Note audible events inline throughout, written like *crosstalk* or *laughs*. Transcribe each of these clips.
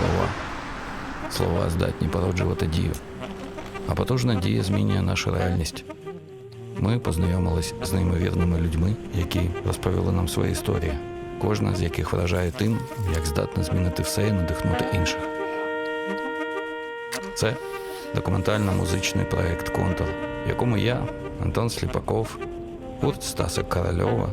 слова. Слова здатні породжувати дію. А потужна дія змінює нашу реальність. Ми познайомились з неймовірними людьми, які розповіли нам свої історії, кожна з яких вражає тим, як здатна змінити все і надихнути інших. Це документально-музичний проект Контур, в якому я, Антон Сліпаков, гурт Стаса Корольова.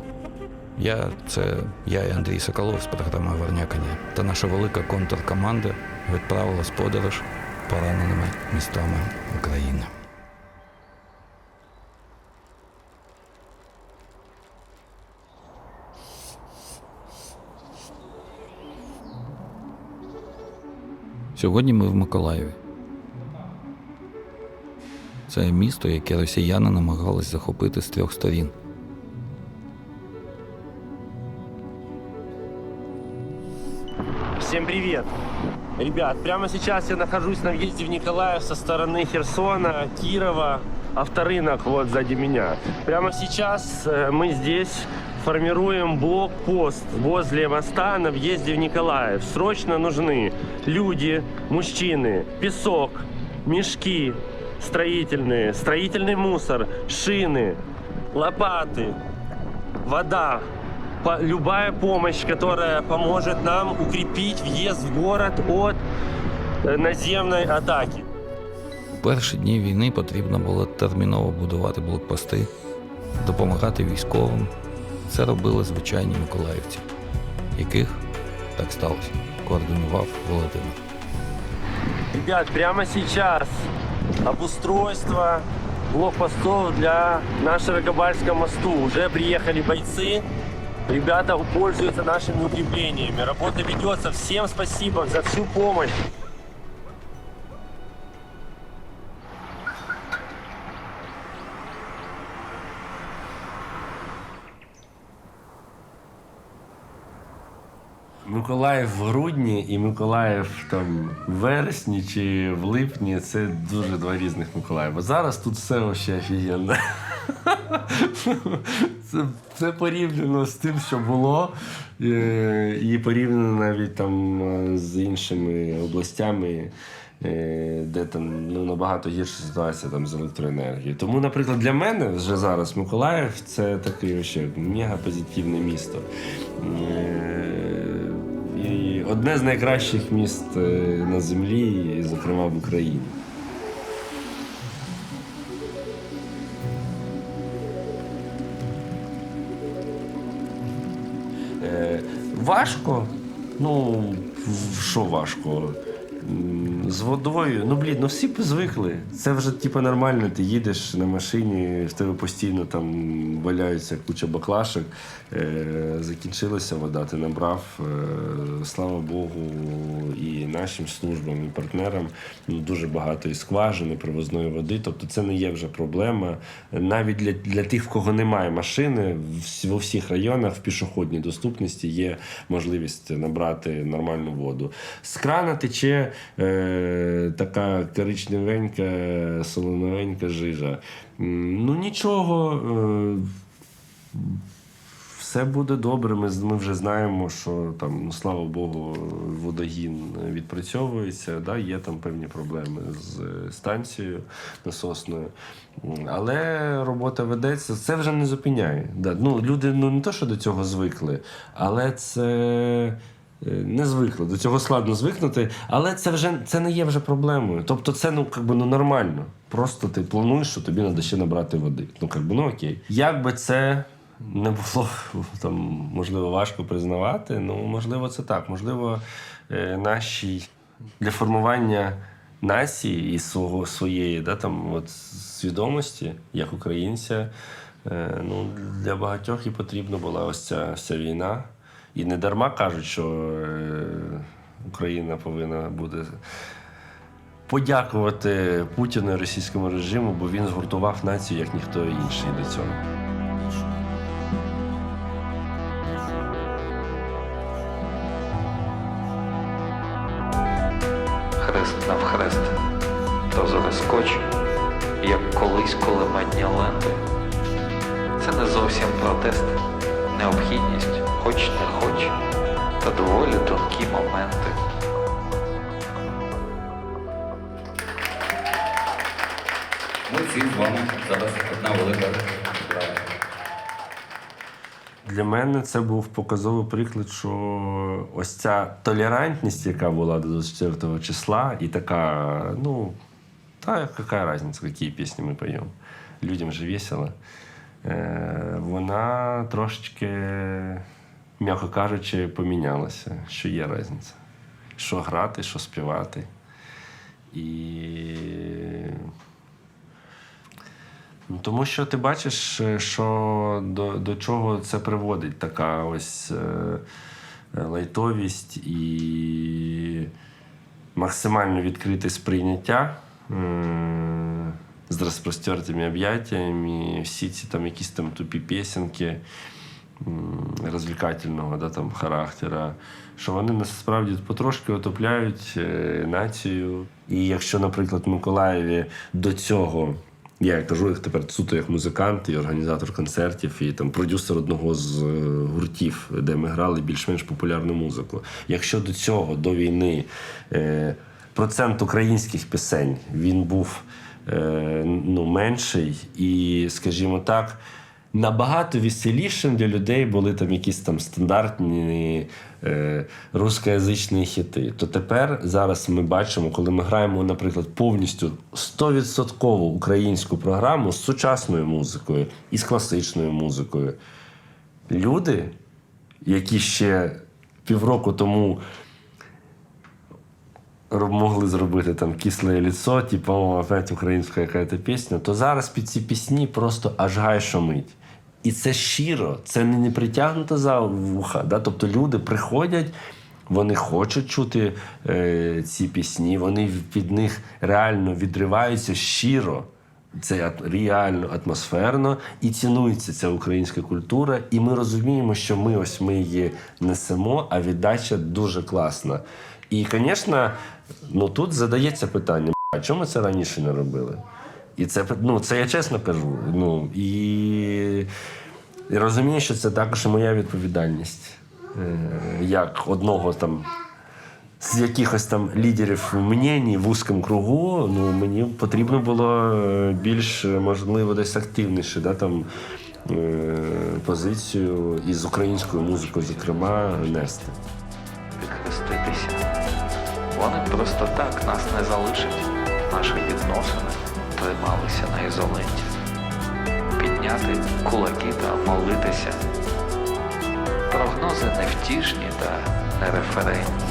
Я це я і Андрій Соколов з програми Вернякання та наша велика контур-команда відправилась в подорож пораненими містами України. Сьогодні ми в Миколаєві. Це місто, яке росіяни намагались захопити з трьох сторін. Всем привет! Ребят, прямо сейчас я нахожусь на въезде в Николаев со стороны Херсона, Кирова, авторынок вот сзади меня. Прямо сейчас э, мы здесь формируем блокпост возле моста на въезде в Николаев. Срочно нужны люди, мужчины, песок, мешки строительные, строительный мусор, шины, лопаты, вода, любая помощь, которая поможет нам укрепить въезд в город от э, наземной атаки. У перші дні війни потрібно було терміново будувати блокпости, допомагати військовим. Це робили звичайні миколаївці, яких так сталося, координував Володимир. Ребят, прямо сейчас обустройство блокпостов для на Широкобальском мосту. Уже приехали бойцы. Ребята пользуются нашими укреплениями. Работа ведется. Всем спасибо за всю помощь. Миколаїв в грудні і Миколаїв там в вересні чи в липні це дуже два різних Миколаєва. Зараз тут все ще офігенно. Це, це порівняно з тим, що було, е, і порівняно навіть там е, з іншими областями. е, Де там ну, набагато гірша ситуація там з електроенергією. Тому, наприклад, для мене вже зараз Миколаїв це таке ще мега позитивне місто. І одне з найкращих міст на землі, зокрема в Україні. Важко. Ну, що важко? З водою, ну блін, ну всі звикли. Це вже типу нормально. Ти їдеш на машині, в тебе постійно там валяються куча баклашок. Е, закінчилася вода, ти набрав. Е, слава Богу, і нашим службам, і партнерам ну, дуже багато і скважини, привозної води. Тобто це не є вже проблема. Навіть для, для тих, в кого немає машини, в, в всіх районах в пішохідній доступності є можливість набрати нормальну воду. З крана тече е, така коричневенька, солоновенька жижа. Ну нічого. Е, все буде добре. Ми, ми вже знаємо, що там, ну слава Богу, водогін відпрацьовується. Да? Є там певні проблеми з е, станцією насосною. Але робота ведеться. Це вже не зупиняє. Да? Ну, люди ну, не то, що до цього звикли, але це. Е, Не звикли, до цього складно звикнути, але це вже це не є вже проблемою. Тобто, це ну как би ну нормально. Просто ти плануєш, що тобі треба ще набрати води. Ну как би ну окей. Як би це не було *laughs* там, можливо, важко признавати. Ну, можливо, це так. Можливо, е, нашій для формування нації і свого своєї да, там, от, свідомості, як українця, е, ну, для багатьох і потрібна була ось ця вся війна. І не дарма кажуть, що е, Україна повинна буде подякувати Путіну і російському режиму, бо він згуртував націю як ніхто інший до цього. хрест навхрест, та заскоч, як колись кулеметні ленти. Це не зовсім протест, необхідність, хоч не хоч, та доволі тонкі моменти. Ми всі з вами зараз одна велика справа. Для мене це був показовий приклад, що ось ця толерантність, яка була до 24 числа, і така, ну, та яка різниця, які пісні ми поємо. Людям же весело. Е, вона трошечки м'яко кажучи, помінялася, що є різниця. Що грати, що співати. І Ну, Тому що ти бачиш, що до, до чого це приводить така ось е, лайтовість і максимально відкрите сприйняття з розпростертими об'яттями, всі ці там якісь там тупі пісенки м, да, там, характера, що вони насправді потрошки отопляють е, націю. І якщо, наприклад, в Миколаєві до цього. Я кажу, як тепер суто як музикант і організатор концертів, і там продюсер одного з е, гуртів, де ми грали більш-менш популярну музику. Якщо до цього, до війни, е, процент українських пісень він був ну, менший, і, скажімо так, набагато веселішим для людей були там якісь там стандартні е, рускоязичні хіти. То тепер зараз ми бачимо, коли ми граємо, наприклад, повністю 100% українську програму з сучасною музикою і з класичною музикою. Люди, які ще півроку тому могли зробити там кисле ліцо, типу, опять українська якась пісня, то зараз під ці пісні просто аж гай шумить. І це щиро, це не, притягнуто за вуха. Да? Тобто люди приходять, вони хочуть чути е, ці пісні, вони під них реально відриваються щиро. Це реально атмосферно і цінується ця українська культура. І ми розуміємо, що ми ось ми її несемо, а віддача дуже класна. І, звісно, ну тут задається питання: а чому це раніше не робили? І це ну, це я чесно кажу. Ну і, і розумію, що це також моя відповідальність. Е, як одного там з якихось там лідерів мнені в вузькому кругу, ну мені потрібно було е, більш е, можливо десь активніше, да, там, позицію із українською музикою, зокрема, нести. Відхреститися. Вони просто так нас не залишать. Наші відносини трималися на ізоленті. Підняти кулаки та молитися. Прогнози невтішні та нереферентні.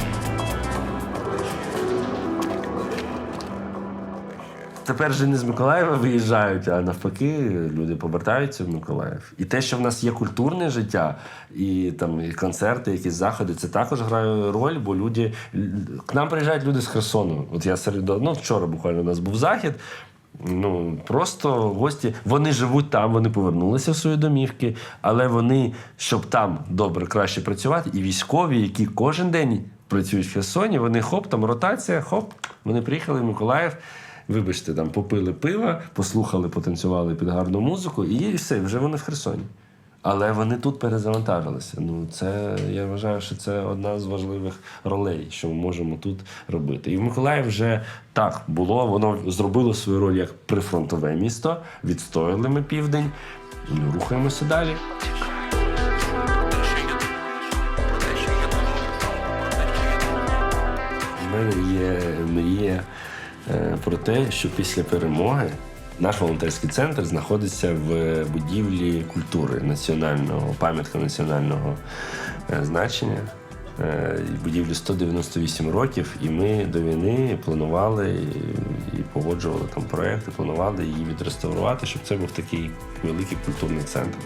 Тепер же не з Миколаєва виїжджають, а навпаки, люди повертаються в Миколаїв. І те, що в нас є культурне життя, і там і концерти, якісь заходи, це також грає роль, бо люди к нам приїжджають люди з Херсону. От я серед ну, вчора буквально у нас був захід. Ну просто гості вони живуть там, вони повернулися в свої домівки, але вони, щоб там добре, краще працювати, і військові, які кожен день працюють в Херсоні, вони хоп, там ротація, хоп, вони приїхали в Миколаїв. Вибачте, там попили пива, послухали, потанцювали під гарну музику, і все, вже вони в Херсоні. Але вони тут перезавантажилися. Ну, це я вважаю, що це одна з важливих ролей, що ми можемо тут робити. І в Миколаїв вже так було. Воно зробило свою роль як прифронтове місто. Відстояли ми південь. Ну, рухаємося далі. У мене є мрія е, про те, що після перемоги наш волонтерський центр знаходиться в будівлі культури національного, пам'ятка національного е, значення. Е, Будівлі 198 років, і ми до війни планували і, погоджували там проекти, планували її відреставрувати, щоб це був такий великий культурний центр.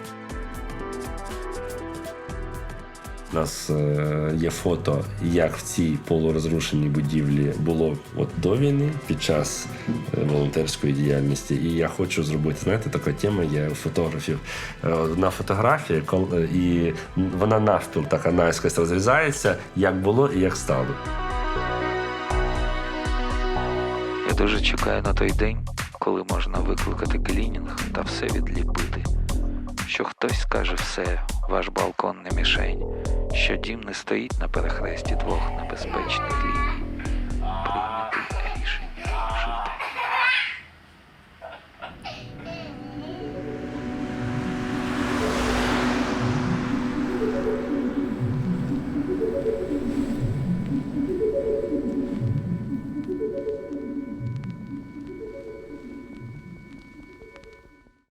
У нас е, є фото, як в цій полурозрушеній будівлі було от до війни під час е, волонтерської діяльності. І я хочу зробити, знаєте, така тема є у фотографів. Е, Одна фотографія, і вона навпіл така наскось розрізається, як було і як стало. Я дуже чекаю на той день, коли можна викликати клінінг та все відліпити. Що хтось скаже все, ваш балкон не мішень, що дім не стоїть на перехресті двох небезпечних ліній.